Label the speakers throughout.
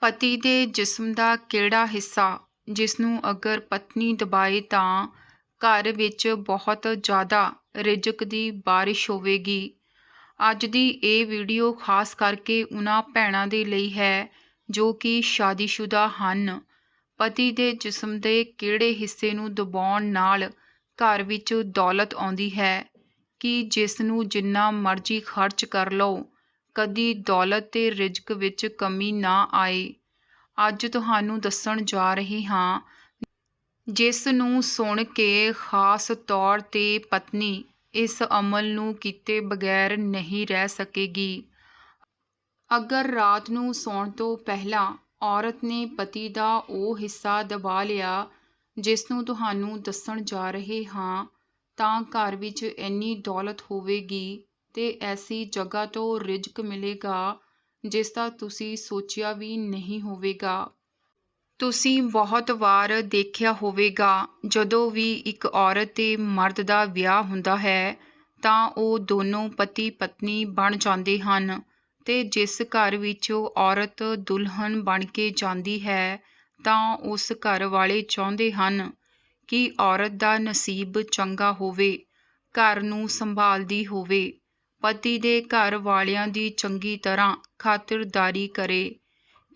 Speaker 1: ਪਤੀ ਦੇ ਜਿਸਮ ਦਾ ਕਿਹੜਾ ਹਿੱਸਾ? ਜਿਸ ਨੂੰ ਅਗਰ ਪਤਨੀ ਦਬਾਏ ਤਾਂ ਘਰ ਵਿੱਚ ਬਹੁਤ ਜ਼ਿਆਦਾ ਰਿਜ਼ਕ ਦੀ ਬਾਰਿਸ਼ ਹੋਵੇਗੀ। ਅੱਜ ਦੀ ਇਹ ਵੀਡੀਓ ਖਾਸ ਕਰਕੇ ਉਹਨਾਂ ਭੈਣਾਂ ਦੇ ਲਈ ਹੈ ਜੋ ਕਿ ਸ਼ਾਦੀशुदा ਹਨ। ਪਤੀ ਦੇ ਜਿਸਮ ਦੇ ਕਿਹੜੇ ਹਿੱਸੇ ਨੂੰ ਦਬਾਉਣ ਨਾਲ ਘਰ ਵਿੱਚ ਦੌਲਤ ਆਉਂਦੀ ਹੈ? ਕਿ ਜਿਸ ਨੂੰ ਜਿੰਨਾ ਮਰਜ਼ੀ ਖਰਚ ਕਰ ਲਓ। ਕਦੀ ਦੌਲਤ ਤੇ ਰਿਜ਼ਕ ਵਿੱਚ ਕਮੀ ਨਾ ਆਏ। ਅੱਜ ਤੁਹਾਨੂੰ ਦੱਸਣ ਜਾ ਰਹੀ ਹਾਂ, ਜਿਸ ਨੂੰ ਸੁਣ ਕੇ ਖਾਸ ਤੌਰ ਤੇ ਪਤਨੀ ਇਸ ਅਮਲ ਨੂੰ ਕੀਤੇ ਬਗੈਰ ਨਹੀਂ ਰਹਿ ਸਕੇਗੀ। ਅਗਰ ਰਾਤ ਨੂੰ ਸੌਣ ਤੋਂ ਪਹਿਲਾਂ ਔਰਤ ਨੇ ਪਤੀ ਦਾ ਉਹ ਹਿੱਸਾ ਦਬਾ ਲਿਆ, ਜਿਸ ਨੂੰ ਤੁਹਾਨੂੰ ਦੱਸਣ ਜਾ ਰਹੇ ਹਾਂ, ਤਾਂ ਘਰ ਵਿੱਚ ਇੰਨੀ ਦੌਲਤ ਹੋਵੇਗੀ। ਤੇ ਐਸੀ ਜਗ੍ਹਾ ਤੋਂ ਰਿਜ਼ਕ ਮਿਲੇਗਾ, ਜਿਸ ਦਾ ਤੁਸੀਂ ਸੋਚਿਆ ਵੀ ਨਹੀਂ ਹੋਵੇਗਾ। ਤੁਸੀਂ ਬਹੁਤ ਵਾਰ ਦੇਖਿਆ ਹੋਵੇਗਾ, ਜਦੋਂ ਵੀ ਇੱਕ ਔਰਤ ਤੇ ਮਰਦ ਦਾ ਵਿਆਹ ਹੁੰਦਾ ਹੈ, ਤਾਂ ਉਹ ਦੋਨੋਂ ਪਤੀ ਪਤਨੀ ਬਣ ਜਾਂਦੇ ਹਨ ਤੇ ਜਿਸ ਘਰ ਵਿੱਚ ਉਹ ਔਰਤ ਦੁਲਹਨ ਬਣ ਕੇ ਜਾਂਦੀ ਹੈ, ਤਾਂ ਉਸ ਘਰ ਵਾਲੇ ਚਾਹੁੰਦੇ ਹਨ ਕਿ ਔਰਤ ਦਾ ਨਸੀਬ ਚੰਗਾ ਹੋਵੇ, ਘਰ ਨੂੰ ਸੰਭਾਲਦੀ ਹੋਵੇ। ਪਤੀ ਦੇ ਘਰ ਵਾਲਿਆਂ ਦੀ ਚੰਗੀ ਤਰ੍ਹਾਂ ਖਾਤਰਦਾਰੀ ਕਰੇ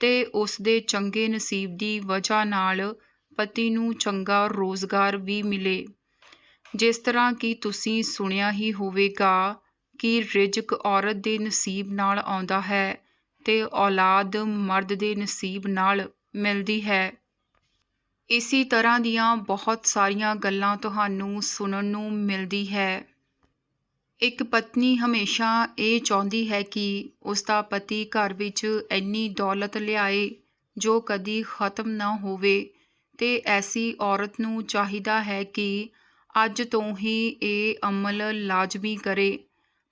Speaker 1: ਤੇ ਉਸ ਦੇ ਚੰਗੇ ਨਸੀਬ ਦੀ ਵਜ੍ਹਾ ਨਾਲ ਪਤੀ ਨੂੰ ਚੰਗਾ ਰੋਜ਼ਗਾਰ ਵੀ ਮਿਲੇ। ਜਿਸ ਤਰ੍ਹਾਂ ਕਿ ਤੁਸੀਂ ਸੁਣਿਆ ਹੀ ਹੋਵੇਗਾ ਕਿ ਰਿਜ਼ਕ ਔਰਤ ਦੇ ਨਸੀਬ ਨਾਲ ਆਉਂਦਾ ਹੈ ਤੇ ਔਲਾਦ ਮਰਦ ਦੇ ਨਸੀਬ ਨਾਲ ਮਿਲਦੀ ਹੈ। ਇਸੇ ਤਰ੍ਹਾਂ ਦੀਆਂ ਬਹੁਤ ਸਾਰੀਆਂ ਗੱਲਾਂ ਤੁਹਾਨੂੰ ਸੁਣਨ ਨੂੰ ਮਿਲਦੀ ਹੈ। ਇੱਕ ਪਤਨੀ ਹਮੇਸ਼ਾ ਇਹ ਚਾਹੁੰਦੀ ਹੈ ਕਿ ਉਸ ਦਾ ਪਤੀ ਘਰ ਵਿੱਚ ਇੰਨੀ ਦੌਲਤ ਲਿਆਏ ਜੋ ਕਦੀ ਖਤਮ ਨਾ ਹੋਵੇ ਤੇ ਐਸੀ ਔਰਤ ਨੂੰ ਚਾਹੀਦਾ ਹੈ ਕਿ ਅੱਜ ਤੋਂ ਹੀ ਇਹ ਅਮਲ ਲਾਜ਼ਮੀ ਕਰੇ।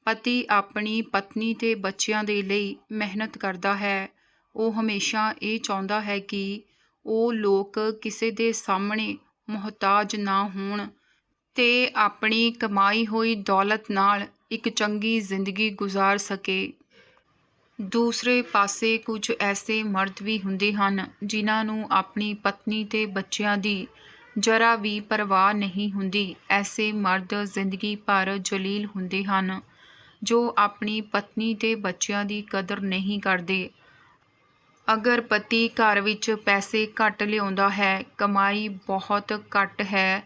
Speaker 1: ਪਤੀ ਆਪਣੀ ਪਤਨੀ ਤੇ ਬੱਚਿਆਂ ਦੇ ਲਈ ਮਿਹਨਤ ਕਰਦਾ ਹੈ। ਉਹ ਹਮੇਸ਼ਾ ਇਹ ਚਾਹੁੰਦਾ ਹੈ ਕਿ ਉਹ ਲੋਕ ਕਿਸੇ ਦੇ ਸਾਹਮਣੇ ਮੁਹਤਾਜ ਨਾ ਹੋਣ ਤੇ ਆਪਣੀ ਕਮਾਈ ਹੋਈ ਦੌਲਤ ਨਾਲ ਇੱਕ ਚੰਗੀ ਜ਼ਿੰਦਗੀ ਗੁਜ਼ਾਰ ਸਕੇ। ਦੂਸਰੇ ਪਾਸੇ ਕੁਝ ਐਸੇ ਮਰਦ ਵੀ ਹੁੰਦੇ ਹਨ ਜਿਨ੍ਹਾਂ ਨੂੰ ਆਪਣੀ ਪਤਨੀ ਤੇ ਬੱਚਿਆਂ ਦੀ ਜਰਾ ਵੀ ਪਰਵਾਹ ਨਹੀਂ ਹੁੰਦੀ। ਐਸੇ ਮਰਦ ਜ਼ਿੰਦਗੀ ਭਰ ਜਲੀਲ ਹੁੰਦੇ ਹਨ, ਜੋ ਆਪਣੀ ਪਤਨੀ ਤੇ ਬੱਚਿਆਂ ਦੀ ਕਦਰ ਨਹੀਂ ਕਰਦੇ। ਅਗਰ ਪਤੀ ਘਰ ਵਿੱਚ ਪੈਸੇ ਘੱਟ ਲਿਆਉਂਦਾ ਹੈ, ਕਮਾਈ ਬਹੁਤ ਘੱਟ ਹੈ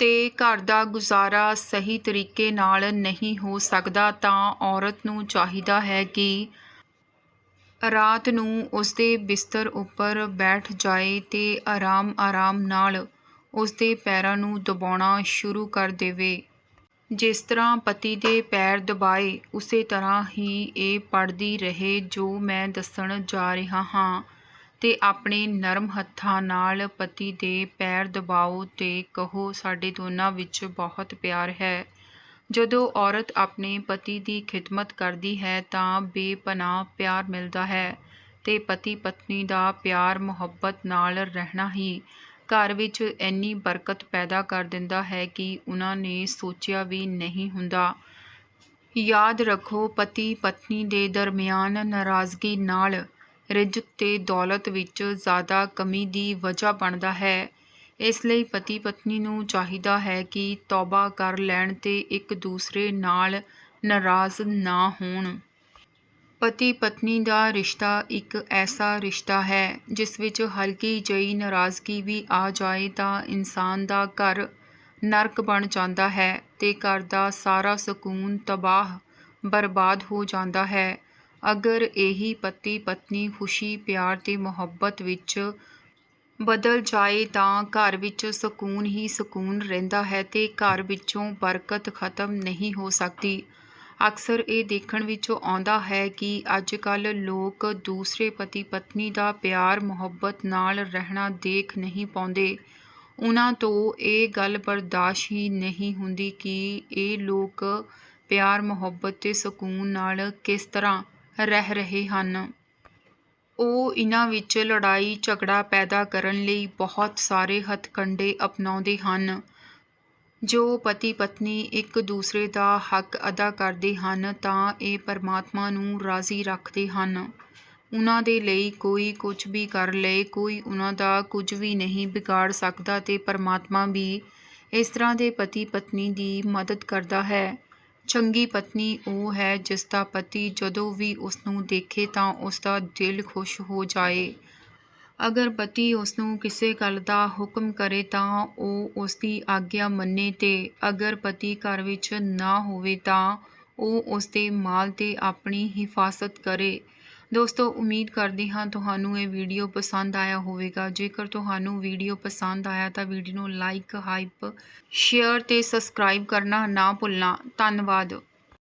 Speaker 1: ਤੇ ਘਰ ਦਾ ਗੁਜ਼ਾਰਾ ਸਹੀ ਤਰੀਕੇ ਨਾਲ ਨਹੀਂ ਹੋ ਸਕਦਾ ਤਾਂ ਔਰਤ ਨੂੰ ਚਾਹੀਦਾ ਹੈ ਕਿ ਰਾਤ ਨੂੰ ਉਸਦੇ ਬਿਸਤਰ ਉੱਪਰ ਬੈਠ ਜਾਏ ਤੇ ਆਰਾਮ-ਆਰਾਮ ਨਾਲ ਉਸਦੇ ਪੈਰਾਂ ਨੂੰ ਦਬਾਉਣਾ ਸ਼ੁਰੂ ਕਰ ਦੇਵੇ। ਜਿਸ ਤਰ੍ਹਾਂ ਪਤੀ ਦੇ ਪੈਰ ਦਬਾਏ, ਉਸੇ ਤਰ੍ਹਾਂ ਹੀ ਇਹ ਪੜਦੀ ਰਹੇ ਜੋ ਮੈਂ ਦੱਸਣ ਜਾ ਰਿਹਾ ਹਾਂ। ਤੇ ਆਪਣੇ ਨਰਮ ਹੱਥਾਂ ਨਾਲ ਪਤੀ ਦੇ ਪੈਰ ਦਬਾਓ ਤੇ ਕਹੋ, ਸਾਡੇ ਦੋਨਾਂ ਵਿੱਚ ਬਹੁਤ ਪਿਆਰ ਹੈ। ਜਦੋਂ ਔਰਤ ਆਪਣੇ ਪਤੀ ਦੀ ਖਿਦਮਤ ਕਰਦੀ ਹੈ ਤਾਂ ਬੇਪਨਾਹ ਪਿਆਰ ਮਿਲਦਾ ਹੈ ਤੇ ਪਤੀ ਪਤਨੀ ਦਾ ਪਿਆਰ, ਮੁਹੱਬਤ ਨਾਲ ਰਹਿਣਾ ਹੀ ਘਰ ਵਿੱਚ ਇੰਨੀ ਬਰਕਤ ਪੈਦਾ ਕਰ ਦਿੰਦਾ ਹੈ ਕਿ ਉਹਨਾਂ ਨੇ ਸੋਚਿਆ ਵੀ ਨਹੀਂ ਹੁੰਦਾ। ਯਾਦ ਰੱਖੋ, ਪਤੀ ਪਤਨੀ ਦੇ ਦਰਮਿਆਨ ਨਾਰਾਜ਼ਗੀ ਨਾਲ ਰਿਜ਼ਕ ਤੇ ਦੌਲਤ ਵਿੱਚ ਜ਼ਿਆਦਾ ਕਮੀ ਦੀ ਵਜ੍ਹਾ ਬਣਦਾ ਹੈ। ਇਸ ਲਈ ਪਤੀ ਪਤਨੀ ਨੂੰ ਚਾਹੀਦਾ ਹੈ ਕਿ ਤੌਬਾ ਕਰ ਲੈਣ ਤੇ ਇੱਕ ਦੂਸਰੇ ਨਾਲ ਨਾਰਾਜ਼ ਨਾ ਹੋਣ। ਪਤੀ ਪਤਨੀ ਦਾ ਰਿਸ਼ਤਾ ਇੱਕ ਐਸਾ ਰਿਸ਼ਤਾ ਹੈ, ਜਿਸ ਵਿੱਚ ਹਲਕੀ ਜਿਹੀ ਨਾਰਾਜ਼ਗੀ ਵੀ ਆ ਜਾਏ ਤਾਂ ਇਨਸਾਨ ਦਾ ਘਰ ਨਰਕ ਬਣ ਜਾਂਦਾ ਹੈ ਤੇ ਘਰ ਦਾ ਸਾਰਾ ਸਕੂਨ ਤਬਾਹ, ਬਰਬਾਦ ਹੋ ਜਾਂਦਾ ਹੈ। ਅਗਰ ਇਹੀ ਪਤੀ ਪਤਨੀ ਖੁਸ਼ੀ, ਪਿਆਰ ਤੇ ਮੁਹੱਬਤ ਵਿੱਚ ਬਦਲ ਜਾਏ ਤਾਂ ਘਰ ਵਿੱਚ ਸਕੂਨ ਹੀ ਸਕੂਨ ਰਹਿੰਦਾ ਹੈ ਤੇ ਘਰ ਵਿੱਚੋਂ ਬਰਕਤ ਖਤਮ ਨਹੀਂ ਹੋ ਸਕਦੀ। ਅਕਸਰ ਇਹ ਦੇਖਣ ਵਿੱਚ ਆਉਂਦਾ ਹੈ ਕਿ ਅੱਜ ਕੱਲ੍ਹ ਲੋਕ ਦੂਸਰੇ ਪਤੀ ਪਤਨੀ ਦਾ ਪਿਆਰ, ਮੁਹੱਬਤ ਨਾਲ ਰਹਿਣਾ ਦੇਖ ਨਹੀਂ ਪਾਉਂਦੇ। ਉਹਨਾਂ ਤੋਂ ਇਹ ਗੱਲ ਬਰਦਾਸ਼ਤ ਹੀ ਨਹੀਂ ਹੁੰਦੀ ਕਿ ਇਹ ਲੋਕ ਪਿਆਰ, ਮੁਹੱਬਤ ਤੇ ਸਕੂਨ ਨਾਲ ਕਿਸ ਤਰ੍ਹਾਂ ਰਹਿ ਰਹੇ ਹਨ। ਉਹ ਇਹਨਾਂ ਵਿੱਚ ਲੜਾਈ ਝਗੜਾ ਪੈਦਾ ਕਰਨ ਲਈ ਬਹੁਤ ਸਾਰੇ ਹੱਥਕੰਡੇ ਅਪਣਾਉਂਦੇ ਹਨ, ਜੋ ਪਤੀ ਪਤਨੀ ਇੱਕ ਦੂਸਰੇ ਦਾ ਹੱਕ ਅਦਾ ਕਰਦੇ ਹਨ ਤਾਂ ਇਹ ਪਰਮਾਤਮਾ ਨੂੰ ਰਾਜ਼ੀ ਰੱਖਦੇ ਹਨ। ਉਹਨਾਂ ਦੇ ਲਈ ਕੋਈ ਕੁਝ ਵੀ ਕਰ ਲਏ, ਕੋਈ ਉਹਨਾਂ ਦਾ ਕੁਝ ਵੀ ਨਹੀਂ ਵਿਗਾੜ ਸਕਦਾ ਤੇ ਪਰਮਾਤਮਾ ਵੀ ਇਸ ਤਰ੍ਹਾਂ ਦੇ ਪਤੀ ਪਤਨੀ ਦੀ ਮਦਦ ਕਰਦਾ ਹੈ। ਚੰਗੀ ਪਤਨੀ ਉਹ ਹੈ ਜਿਸ ਦਾ ਪਤੀ ਜਦੋਂ ਵੀ ਉਸ ਨੂੰ ਦੇਖੇ ਤਾਂ ਉਸ ਦਾ ਦਿਲ ਖੁਸ਼ ਹੋ ਜਾਏ। ਅਗਰ ਪਤੀ ਉਸ ਨੂੰ ਕਿਸੇ ਗੱਲ ਦਾ ਹੁਕਮ ਕਰੇ ਤਾਂ ਉਹ ਉਸ ਦੀ ਆਗਿਆ ਮੰਨੇ ਤੇ ਅਗਰ ਪਤੀ ਘਰ ਵਿੱਚ ਨਾ ਹੋਵੇ ਤਾਂ ਉਹ ਉਸ ਦੇ ਮਾਲ ਤੇ ਆਪਣੀ ਹਿਫਾਜ਼ਤ ਕਰੇ। ਦੋਸਤੋ, ਉਮੀਦ ਕਰਦੀ ਹਾਂ ਤੁਹਾਨੂੰ ਇਹ ਵੀਡੀਓ ਪਸੰਦ ਆਇਆ ਹੋਵੇਗਾ। ਜੇਕਰ ਤੁਹਾਨੂੰ ਵੀਡੀਓ ਪਸੰਦ ਆਇਆ ਤਾਂ ਵੀਡੀਓ ਨੂੰ ਲਾਈਕ ਹਾਈਪ ਸ਼ੇਅਰ ਤੇ ਸਬਸਕ੍ਰਾਈਬ ਕਰਨਾ ਨਾ ਭੁੱਲਣਾ। ਧੰਨਵਾਦ।